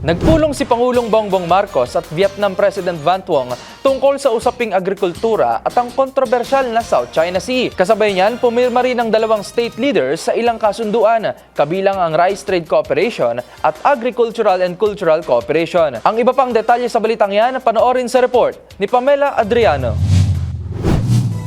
Nagpulong si Pangulong Bongbong Marcos at Vietnam President Van Thuong tungkol sa usaping agrikultura at ang kontrobersyal na South China Sea. Kasabay niyan, pumirma rin ang dalawang state leaders sa ilang kasunduan, kabilang ang Rice Trade Cooperation at Agricultural and Cultural Cooperation. Ang iba pang detalye sa balitang yan, panoorin sa report ni Pamela Adriano.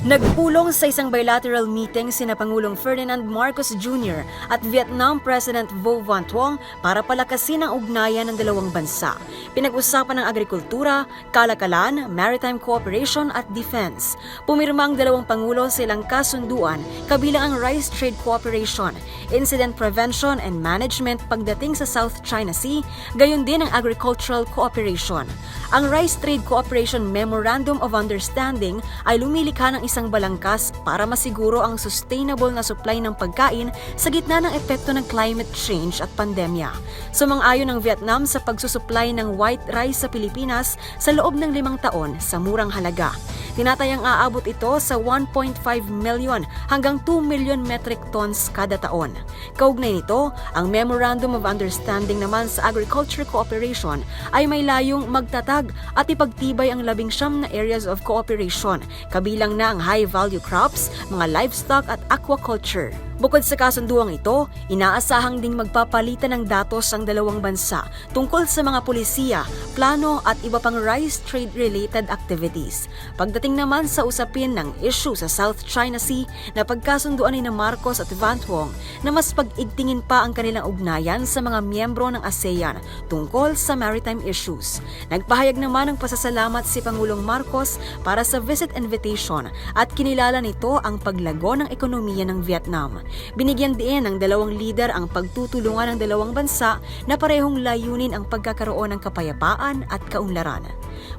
Nagpulong sa isang bilateral meeting sina Pangulong Ferdinand Marcos Jr. at Vietnam President Vo Van Thuong para palakasin ang ugnayan ng dalawang bansa. Pinag-usapan ng agrikultura, kalakalan, maritime cooperation at defense. Pumirma ang dalawang pangulo sa ilang kasunduan kabilang ang Rice Trade Cooperation, Incident Prevention and Management pagdating sa South China Sea, gayon din ang Agricultural Cooperation. Ang Rice Trade Cooperation Memorandum of Understanding ay lumilikha ng isang balangkas para masiguro ang sustainable na supply ng pagkain sa gitna ng epekto ng climate change at pandemya. Sumang-ayon ng Vietnam sa pagsusupply ng white rice sa Pilipinas sa loob ng limang taon sa murang halaga. Tinatayang aabot ito sa 1.5 million hanggang 2 million metric tons kada taon. Kaugnay nito, ang Memorandum of Understanding naman sa Agriculture Cooperation ay may layong magtatag at ipagtibay ang labing siyam na areas of cooperation, kabilang na ang high-value crops, mga livestock at aquaculture. Bukod sa kasunduang ito, inaasahang ding magpapalitan ng datos ang dalawang bansa tungkol sa mga polisiya, plano at iba pang rice trade-related activities. Pagdating naman sa usapin ng issue sa South China Sea na pagkasunduan ni Marcos at Van Thuong na mas pag-igtingin pa ang kanilang ugnayan sa mga miyembro ng ASEAN tungkol sa maritime issues. Nagpahayag naman ng pasasalamat si Pangulong Marcos para sa visit invitation at kinilala nito ang paglago ng ekonomiya ng Vietnam. Binigyan din ng dalawang leader ang pagtutulungan ng dalawang bansa na parehong layunin ang pagkakaroon ng kapayapaan at kaunlaran.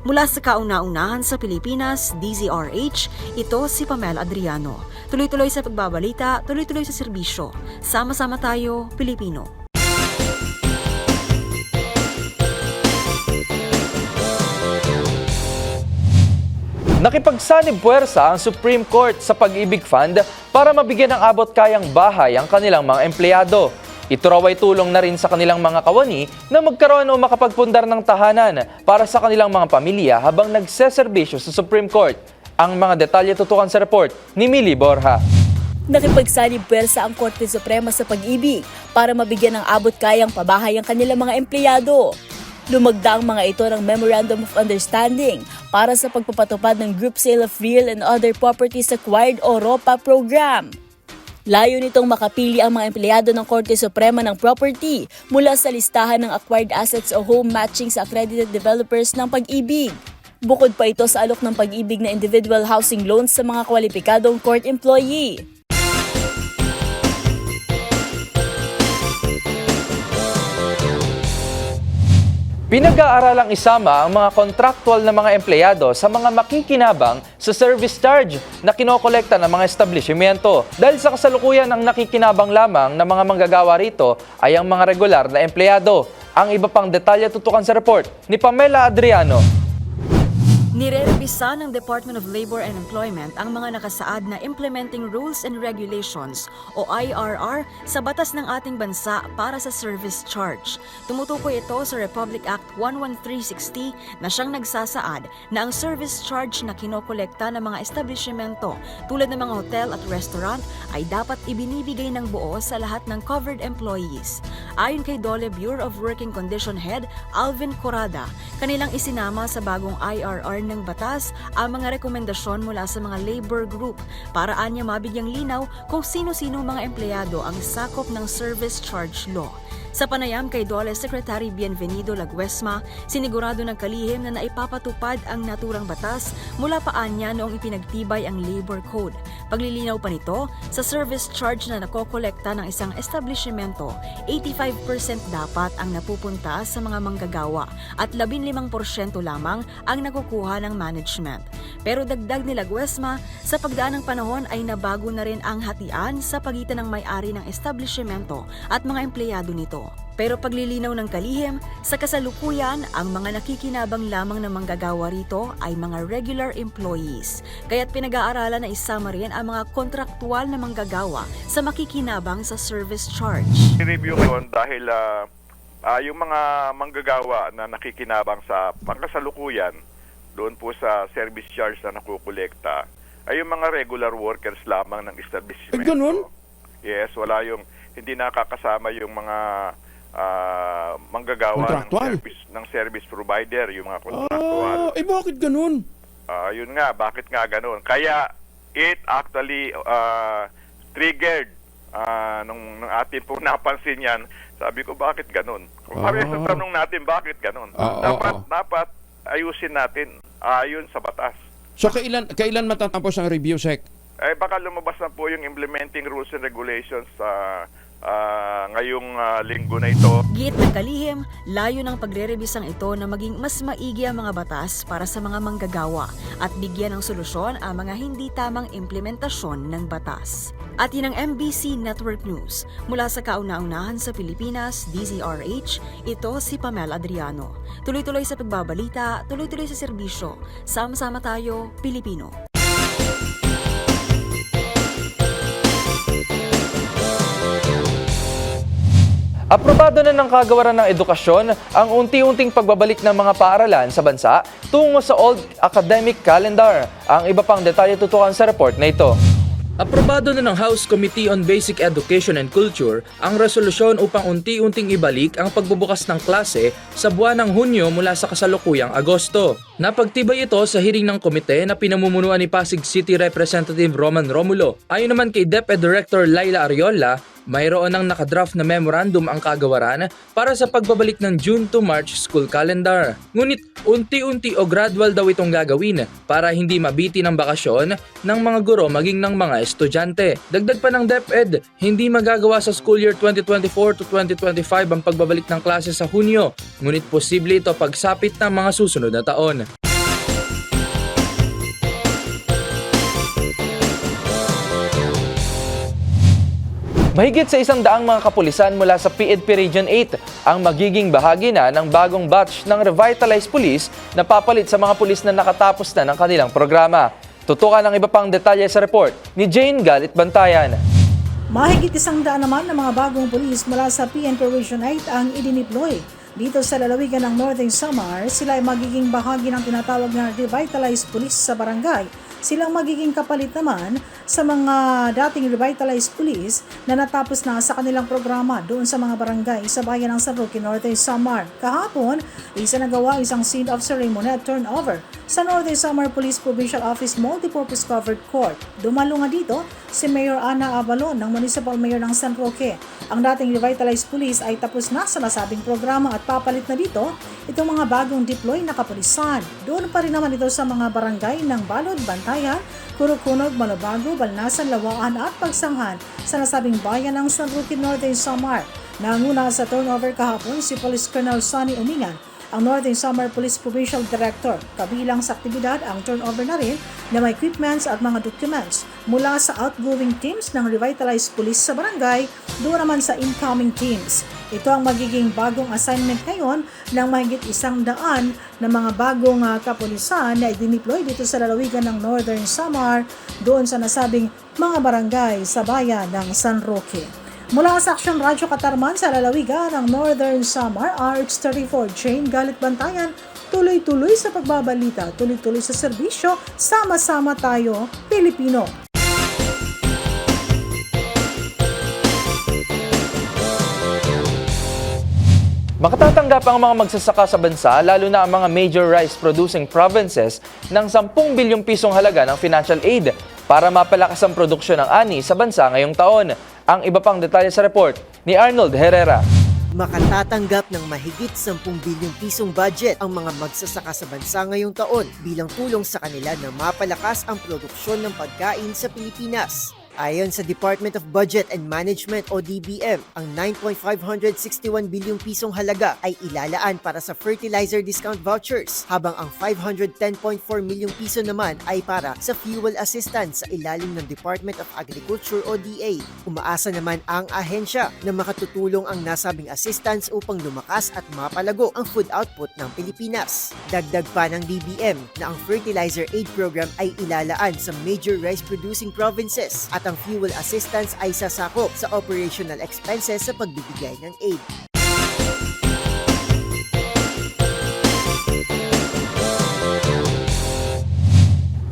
Mula sa kauna-unahan sa Pilipinas, DZRH, ito si Pamela Adriano. Tuloy-tuloy sa pagbabalita, tuloy-tuloy sa serbisyo. Sama-sama tayo, Pilipino. Nakipagsanib puwersa ang Supreme Court sa Pag-ibig Fund para mabigyan ng abot kayang bahay ang kanilang mga empleyado. Ito raw ay tulong na rin sa kanilang mga kawani na magkaroon o makapagpundar ng tahanan para sa kanilang mga pamilya habang nagseserbisyo sa Supreme Court. Ang mga detalye tutukan sa report ni Millie Borja. Nakipagsanib puwersa ang Korte Suprema sa pag-ibig para mabigyan ng abot kayang pabahay ang kanilang mga empleyado. Lumagda ang mga ito ng Memorandum of Understanding para sa pagpapatupad ng Group Sale of Real and Other Properties Acquired o ROPA program. Layo nitong makapili ang mga empleyado ng Korte Suprema ng property mula sa listahan ng acquired assets o home matching sa accredited developers ng pag-ibig. Bukod pa ito sa alok ng pag-ibig na individual housing loans sa mga kwalipikadong court employee. Pinag-aaralang isama ang mga contractual na mga empleyado sa mga makikinabang sa service charge na kinokolekta ng mga establishmento. Dahil sa kasalukuyan ang nakikinabang lamang ng mga manggagawa rito ay ang mga regular na empleyado. Ang iba pang detalye tutukan sa report ni Pamela Adriano. Nire-revisa ng Department of Labor and Employment ang mga nakasaad na Implementing Rules and Regulations o IRR sa batas ng ating bansa para sa service charge. Tumutukoy ito sa Republic Act 11360 na siyang nagsasaad na ang service charge na kinokolekta ng mga establishmento tulad ng mga hotel at restaurant ay dapat ibinibigay ng buo sa lahat ng covered employees. Ayon kay Dole Bureau of Working Condition Head Alvin Corada, kanilang isinama sa bagong IRR ng batas ang mga rekomendasyon mula sa mga labor group para anya mabigyang linaw kung sino-sino mga empleyado ang sakop ng service charge law. Sa panayam kay Dole Secretary Bienvenido Laguesma, sinigurado ng kalihim na naipapatupad ang naturang batas mula pa anya noong ipinagtibay ang Labor Code. Paglilinaw pa nito, sa service charge na nakokolekta ng isang establishmento, 85% dapat ang napupunta sa mga manggagawa at 15% lamang ang nakukuha ng management. Pero dagdag ni Laguesma, sa pagdaan ng panahon ay nabago na rin ang hatian sa pagitan ng may-ari ng establishmento at mga empleyado nito. Pero paglilinaw ng kalihim, sa kasalukuyan, ang mga nakikinabang lamang ng manggagawa rito ay mga regular employees. Kaya't pinag-aaralan na isama rin ang mga kontraktual na manggagawa sa makikinabang sa service charge. I-review ko yun dahil ah, ah, yung mga manggagawa na nakikinabang sa pangkasalukuyan doon po sa service charge na nakukolekta ay yung mga regular workers lamang ng establishment. Ay, ganun? Yes, wala yung hindi nakakasama yung mga ah, manggagawa ng service ng service provider, yung mga contractual. Ah, eh bakit ganun? Ah, yun nga, bakit nga ganun? Kaya it actually uh, triggered ah, nung, nung atin po napansin yan. Sabi ko, bakit ganun? Kung parehas sa tanong natin, bakit ganun? Ah, dapat, ah. dapat ayusin natin ayon sa batas. So kailan kailan matatapos ang review sec? Eh, baka lumabas na po yung implementing rules and regulations sa ah, ngayong ah, linggo na ito. Giit ng kalihim, layo ng pagre-rebisang ito na maging mas maigi ang mga batas para sa mga manggagawa at bigyan ng solusyon ang mga hindi tamang implementasyon ng batas. At yun ang MBC Network News. Mula sa kauna-unahan sa Pilipinas, DZRH, ito si Pamela Adriano. Tuloy-tuloy sa pagbabalita, tuloy-tuloy sa serbisyo. Sama-sama tayo, Pilipino. Aprobado na ng kagawaran ng edukasyon ang unti-unting pagbabalik ng mga paaralan sa bansa tungo sa old academic calendar. Ang iba pang detalye tutukan sa report na ito. Aprobado na ng House Committee on Basic Education and Culture ang resolusyon upang unti-unting ibalik ang pagbubukas ng klase sa buwan ng Hunyo mula sa kasalukuyang Agosto. Napagtibay ito sa hearing ng komite na pinamumunuan ni Pasig City Representative Roman Romulo. Ayon naman kay DepEd Director Laila Ariola, mayroon ng nakadraft na memorandum ang kagawaran para sa pagbabalik ng June to March school calendar. Ngunit unti-unti o gradual daw itong gagawin para hindi mabiti ng bakasyon ng mga guro maging ng mga estudyante. Dagdag pa ng DepEd, hindi magagawa sa school year 2024 to 2025 ang pagbabalik ng klase sa Hunyo, ngunit posible ito pagsapit ng mga susunod na taon. Mahigit sa isang daang mga kapulisan mula sa PNP Region 8 ang magiging bahagi na ng bagong batch ng Revitalized Police na papalit sa mga pulis na nakatapos na ng kanilang programa. Tutukan ang iba pang detalye sa report ni Jane Galit Bantayan. Mahigit isang daan naman ng mga bagong pulis mula sa PNP Region 8 ang idiniploy. Dito sa lalawigan ng Northern Samar, sila ay magiging bahagi ng tinatawag na revitalized police sa barangay. Silang magiging kapalit naman sa mga dating revitalized police na natapos na sa kanilang programa doon sa mga barangay sa bayan ng San Roque, Northern Samar. Kahapon, isa nagawa isang scene of ceremony at turnover sa Northern Samar Police Provincial Office Multipurpose Covered Court. Dumalo nga dito si Mayor Ana Avalon ng Municipal Mayor ng San Roque. Ang dating revitalized police ay tapos na sa nasabing programa at papalit na dito itong mga bagong deploy na kapulisan. Doon pa rin naman ito sa mga barangay ng Balod, Bantayan, Kurukunog, Malabago, Balnasan, Lawaan at Pagsanghan sa nasabing bayan ng San Roque Northern Samar. Nanguna sa turnover kahapon si Police Colonel Sonny Umingan ang Northern Samar Police Provincial Director. Kabilang sa aktibidad ang turnover na rin ng mga equipments at mga documents mula sa outgoing teams ng revitalized police sa barangay doon naman sa incoming teams. Ito ang magiging bagong assignment ngayon ng mahigit isang daan na mga bagong ah, kapulisan na idiniploy dito sa lalawigan ng Northern Samar doon sa nasabing mga barangay sa bayan ng San Roque. Mula sa Aksyon Radyo Katarman sa lalawigan ng Northern Samar, RH34 Chain Galit Bantayan, tuloy-tuloy sa pagbabalita, tuloy-tuloy sa serbisyo, sama-sama tayo, Pilipino. Makatatanggap ang mga magsasaka sa bansa, lalo na ang mga major rice producing provinces, ng 10 bilyong pisong halaga ng financial aid para mapalakas ang produksyon ng ani sa bansa ngayong taon. Ang iba pang detalye sa report ni Arnold Herrera. Makatatanggap ng mahigit 10 bilyong pisong budget ang mga magsasaka sa bansa ngayong taon bilang tulong sa kanila na mapalakas ang produksyon ng pagkain sa Pilipinas. Ayon sa Department of Budget and Management o DBM, ang 9.561 bilyong pisong halaga ay ilalaan para sa fertilizer discount vouchers, habang ang 510.4 milyong piso naman ay para sa fuel assistance sa ilalim ng Department of Agriculture o DA. Umaasa naman ang ahensya na makatutulong ang nasabing assistance upang lumakas at mapalago ang food output ng Pilipinas. Dagdag pa ng DBM na ang fertilizer aid program ay ilalaan sa major rice producing provinces at ang fuel assistance ay sasakop sa operational expenses sa pagbibigay ng aid.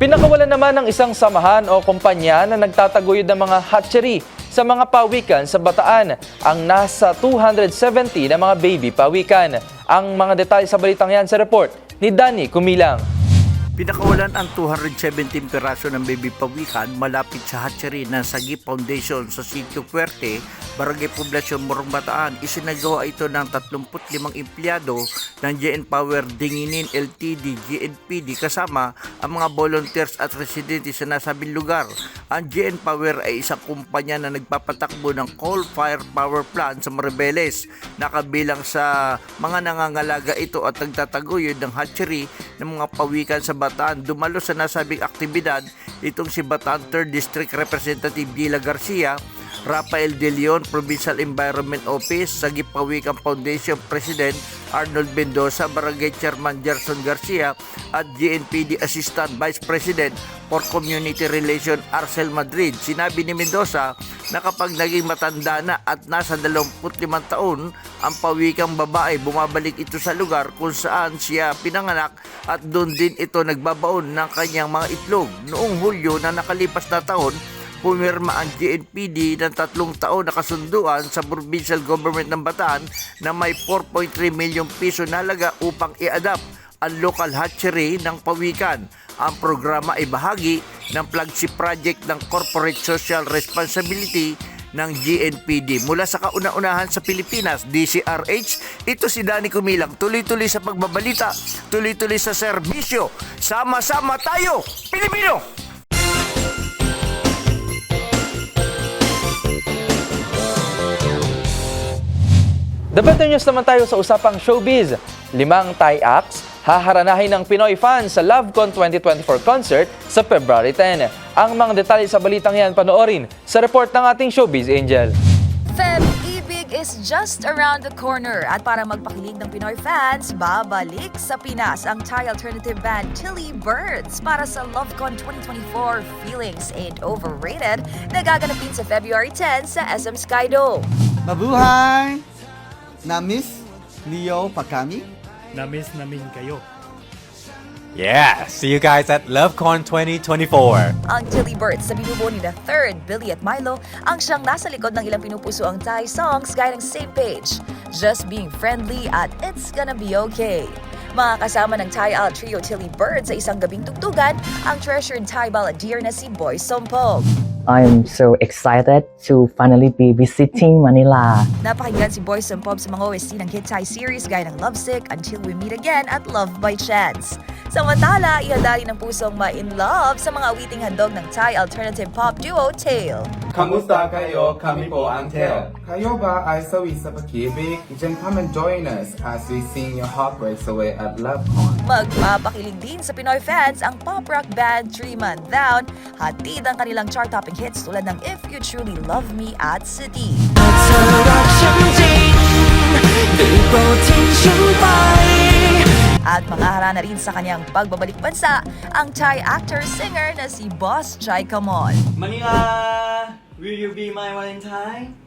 Pinakawalan naman ng isang samahan o kumpanya na nagtataguyod ng mga hatchery sa mga pawikan sa Bataan ang nasa 270 na mga baby pawikan. Ang mga detalye sa balitang yan sa report ni Danny Kumilang. Pinakawalan ang 217 piraso ng baby pawikan malapit sa hatchery ng Sagi Foundation sa Sitio Fuerte, Barangay Poblasyon, Morong Bataan. Isinagawa ito ng 35 empleyado ng GN Power Dinginin LTD, GNPD kasama ang mga volunteers at residente sa nasabing lugar. Ang GN Power ay isang kumpanya na nagpapatakbo ng coal-fire power plant sa Maribeles. Nakabilang sa mga nangangalaga ito at nagtataguyod ng hatchery ng mga pawikan sa Bataan. Dumalo sa nasabing aktibidad itong si Bataan 3rd District Representative Gila Garcia, Rafael De Leon, Provincial Environment Office, Sagip Pawikan Foundation President Arnold Mendoza, Barangay Chairman Gerson Garcia at GNPD Assistant Vice President for Community Relation Arcel Madrid. Sinabi ni Mendoza na kapag naging matanda na at nasa 25 taon ang pawikang babae, bumabalik ito sa lugar kung saan siya pinanganak at doon din ito nagbabaon ng kanyang mga itlog. Noong Hulyo na nakalipas na taon, pumirma ang GNPD ng tatlong taon na kasunduan sa provincial government ng Bataan na may 4.3 milyong piso na halaga upang i-adapt ang local hatchery ng pawikan. Ang programa ay bahagi ng flagship project ng Corporate Social Responsibility ng GNPD. Mula sa kauna-unahan sa Pilipinas, DCRH, ito si Danny Kumilang. Tuloy-tuloy sa pagbabalita, tuloy-tuloy sa serbisyo. Sama-sama tayo, Pilipino! The better news naman tayo sa usapang showbiz. Limang Thai acts haharanahin ng Pinoy fans sa LoveCon 2024 concert sa February 10. Ang mga detalye sa balitang yan panoorin sa report ng ating showbiz angel. Feb Ibig is just around the corner at para magpakilig ng Pinoy fans, babalik sa Pinas ang Thai alternative band Tilly Birds para sa LoveCon 2024 Feelings Ain't Overrated na gaganapin sa February 10 sa SM Skydome. Mabuhay! Na-miss Leo pa kami? Na-miss namin kayo. Yeah, see you guys at LoveCon 2024. Ang Tilly Birds sa binubuo ni The Third, Billy at Milo, ang siyang nasa likod ng ilang pinupuso ang Thai songs gaya ng Same Page, Just Being Friendly at It's Gonna Be Okay. Mga kasama ng Thai Al Trio Tilly Bird sa isang gabing tugtugan ang treasured Thai balladeer na si Boy Sompog. I'm so excited to finally be visiting Manila. Napakinggan si Boy Sompog sa mga OST ng hit series gaya ng Lovesick, Until We Meet Again at Love by Chance. Samantala, ihanda rin ng pusong ma-in love sa mga awiting handog ng Thai alternative pop duo Tail. Kamusta kayo? Kami po ang Tel. Kayo ba ay sawi sa pag-ibig? Then come and join us as we sing your heartbreaks away at LoveCon. Magpapakilig din sa Pinoy fans ang pop rock band Three Man Down. Hatid ang kanilang chart-topping hits tulad ng If You Truly Love Me at City. Seduction At mangahara na rin sa kanyang pagbabalik bansa ang Thai actor-singer na si Boss Chai Kamon. Manila, will you be my Valentine?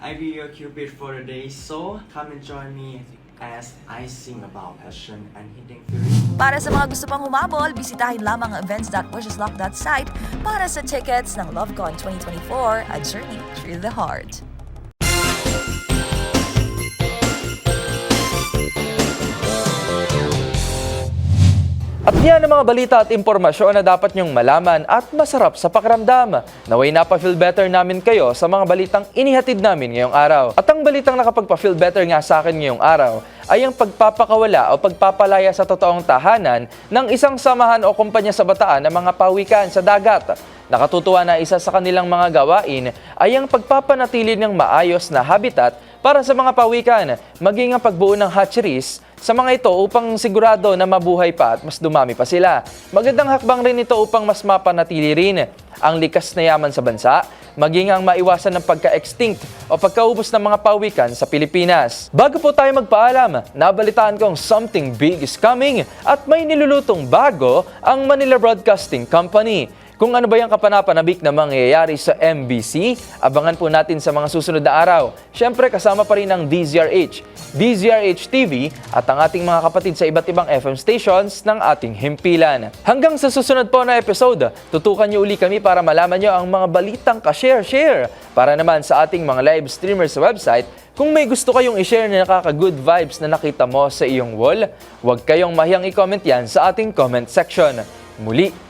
I be your cupid for the day, so come and join me as I sing about passion and hitting fury. Para sa mga gusto pang humabol, bisitahin lamang ang events.wisheslock.site para sa tickets ng LoveCon 2024, A Journey Through the Heart. At yan ang mga balita at impormasyon na dapat nyong malaman at masarap sa pakiramdam. Naway napafeel better namin kayo sa mga balitang inihatid namin ngayong araw. At ang balitang nakapagpa-feel better nga sa akin ngayong araw ay ang pagpapakawala o pagpapalaya sa totoong tahanan ng isang samahan o kumpanya sa bataan ng mga pawikan sa dagat. Nakatutuwa na isa sa kanilang mga gawain ay ang pagpapanatili ng maayos na habitat para sa mga pawikan, maging ang pagbuo ng hatcheries sa mga ito upang sigurado na mabuhay pa at mas dumami pa sila. Magandang hakbang rin ito upang mas mapanatili rin ang likas na yaman sa bansa, maging ang maiwasan ng pagka-extinct o pagkaubos ng mga pawikan sa Pilipinas. Bago po tayo magpaalam, nabalitaan kong something big is coming at may nilulutong bago ang Manila Broadcasting Company. Kung ano ba yung kapanapanabik na mangyayari sa MBC, abangan po natin sa mga susunod na araw. Siyempre kasama pa rin ang DZRH, DZRH TV at ang ating mga kapatid sa iba't ibang FM stations ng ating himpilan. Hanggang sa susunod po na episode, tutukan niyo uli kami para malaman niyo ang mga balitang ka-share-share. Para naman sa ating mga live streamers sa website, kung may gusto kayong i-share na nakaka-good vibes na nakita mo sa iyong wall, huwag kayong mahiyang i-comment yan sa ating comment section. Muli,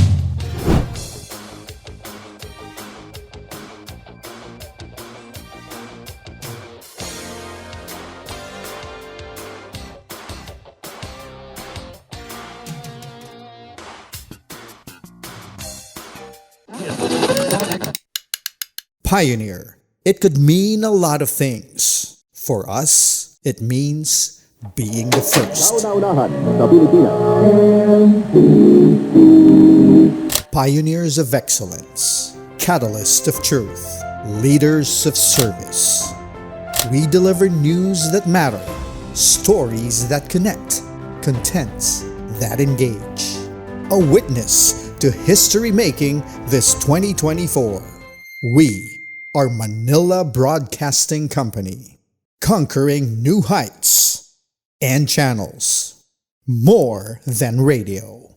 Pioneer. It could mean a lot of things. For us, it means being the first. Pioneers of excellence, catalysts of truth, leaders of service. We deliver news that matter, stories that connect, contents that engage. A witness to history making this 2024. We are Manila Broadcasting Company, conquering new heights and channels. More than radio.